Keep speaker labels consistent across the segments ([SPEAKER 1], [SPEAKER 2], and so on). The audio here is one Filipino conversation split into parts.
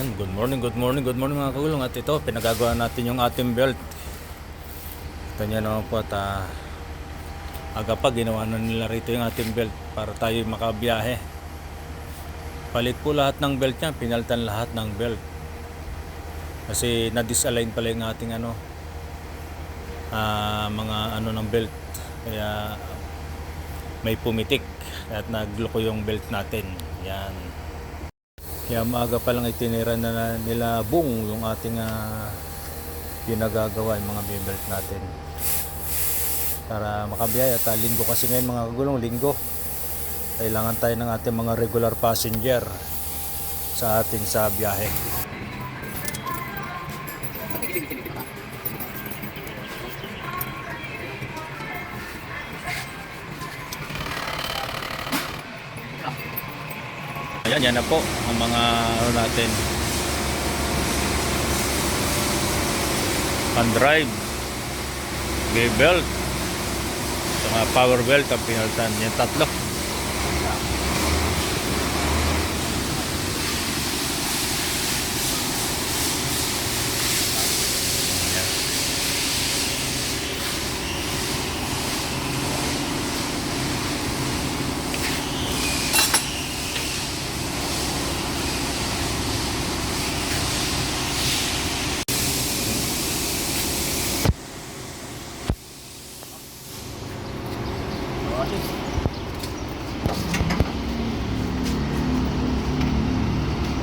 [SPEAKER 1] Yan, good morning, good morning, good morning mga kagulong. At ito, pinagagawa natin yung ating belt. Ito niya naman po at ah, aga pa ginawa na nila rito yung ating belt para tayo makabiyahe. Palit po lahat ng belt niya, pinaltan lahat ng belt. Kasi na-disalign pala yung ating ano, ah, mga ano ng belt. Kaya may pumitik at nagloko yung belt natin. Yan. Kaya maaga pa lang itinira na nila buong yung ating ah, ginagagawa yung mga belt natin. Para makabiyaya ta linggo kasi ngayon mga kagulong linggo. Kailangan tayo ng ating mga regular passenger sa ating sa biyahe. Ayan, yan na po ang mga ano natin. Pan drive, gay belt, saka power belt ang pinaltan. Yan tatlo. Ayan.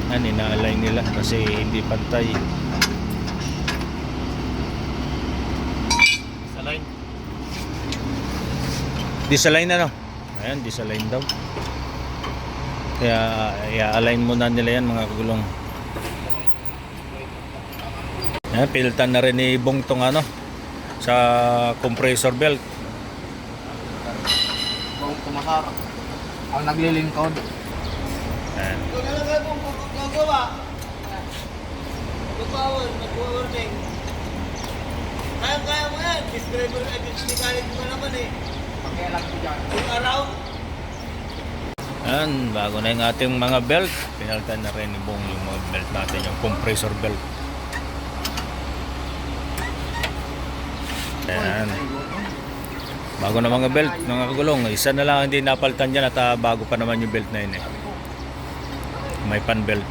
[SPEAKER 1] Yan, ina-align nila kasi hindi pantay.
[SPEAKER 2] Saline.
[SPEAKER 1] Disalign ano? Ayan, disalign daw. Kaya i-align muna nila yan mga kagulong. Ayan, piltan na rin ni Bong tong ano sa compressor belt.
[SPEAKER 2] Kung kumasar. Ang naglilingkod.
[SPEAKER 1] Ayan.
[SPEAKER 3] Ito na lang kung gagawa. Mag-power, mag-warning. Kaya-kaya mo yan. Describer, eh, mechanic mo naman eh.
[SPEAKER 2] Pakialam ko dyan.
[SPEAKER 3] Yung around.
[SPEAKER 1] Ayan, bago na yung ating mga belt. Pinaltan na rin ni Bong yung mga belt natin, yung compressor belt. Ayan. Bago na mga belt, mga kagulong. Isa na lang hindi napalitan dyan at ah, bago pa naman yung belt na yun eh. May pan belt.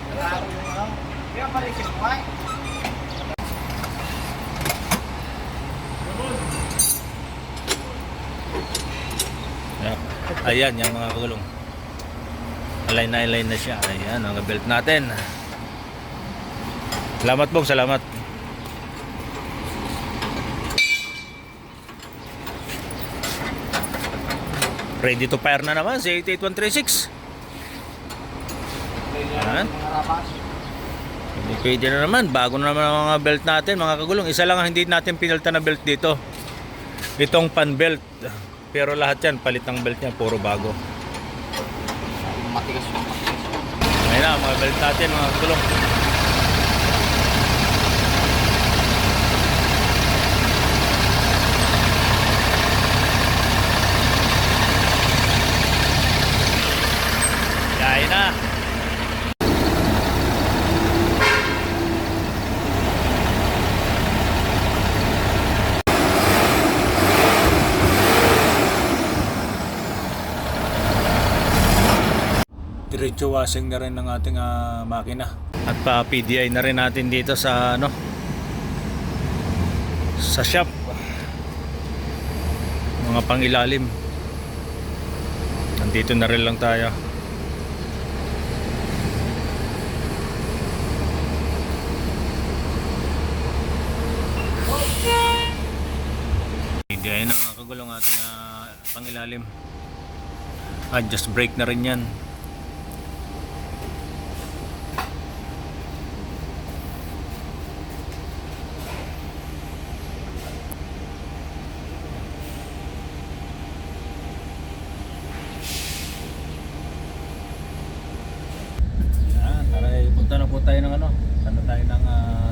[SPEAKER 1] Ayan. Yung mga kagulong. Align na align na siya. Ayan, ang belt natin. Salamat Bong, salamat. Ready to fire na naman si 88136. Ayan. Hindi pwede na naman. Bago na naman ang mga belt natin, mga kagulong. Isa lang ang hindi natin pinalta na belt dito. Itong pan belt. Pero lahat yan, palit ng belt niya, puro bago.
[SPEAKER 2] Matigas yung matigas.
[SPEAKER 1] Ayun na, mga belt natin, mga kagulong. Yain na. Diretso washing na rin ng ating ah, makina. At pa PDI na rin natin dito sa ano sa shop. Mga pangilalim. Nandito na rin lang tayo. PDI na mga kagulong ating ah, pangilalim. Adjust brake na rin yan Ah, tara, eh, punta na po tayo ng ano. Ano tayo ng ah,